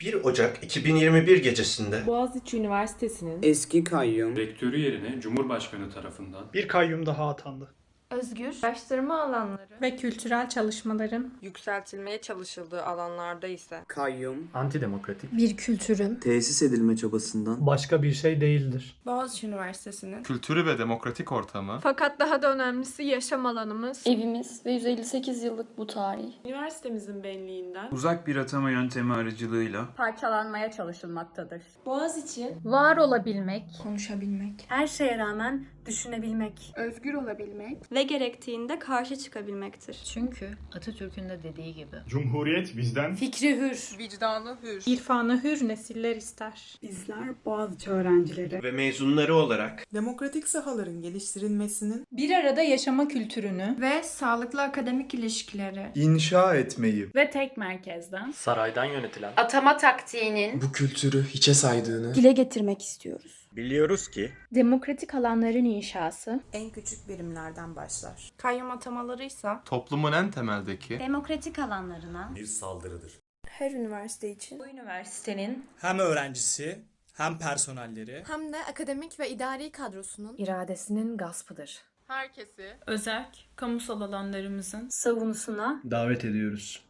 1 Ocak 2021 gecesinde Boğaziçi Üniversitesi'nin Eski kayyum. Rektörü yerine Cumhurbaşkanı tarafından Bir kayyum daha atandı. Özgür araştırma alanları ve kültürel çalışmaların yükseltilmeye çalışıldığı alanlarda ise Kayyum. antidemokratik bir kültürün tesis edilme çabasından Başka bir şey değildir. Boğaziçi Üniversitesi'nin kültürü ve demokratik ortamı fakat daha da önemlisi yaşam alanımız Evimiz ve 158 yıllık bu tarih. üniversitemizin benliğinden uzak bir atama yöntemi aracılığıyla parçalanmaya çalışılmaktadır. Boğaziçi var olabilmek, Konuşabilmek. Her şeye rağmen düşünebilmek. özgür olabilmek Ve gerektiğinde karşı çıkabilmektir. Çünkü Atatürk'ün de dediği gibi. Cumhuriyet bizden fikri hür, Vicdanı hür. irfanı hür nesiller ister. Bizler Boğaziçi öğrencileri. ve mezunları olarak Demokratik sahaların geliştirilmesinin Bir arada yaşama kültürünü ve sağlıklı akademik ilişkileri inşa etmeyi ve tek merkezden saraydan yönetilen atama taktiğinin bu kültürü hiçe saydığını Dile getirmek istiyoruz. Biliyoruz ki Demokratik alanların inşası, en küçük birimlerden başlar. kayyum atamalarıysa toplumun en temeldeki demokratik alanlarına bir saldırıdır. her üniversite için Bu üniversitenin hem öğrencisi hem personelleri hem de akademik ve idari kadrosunun iradesinin gaspıdır. herkesi özerk, kamusal alanlarımızın savunusuna davet ediyoruz.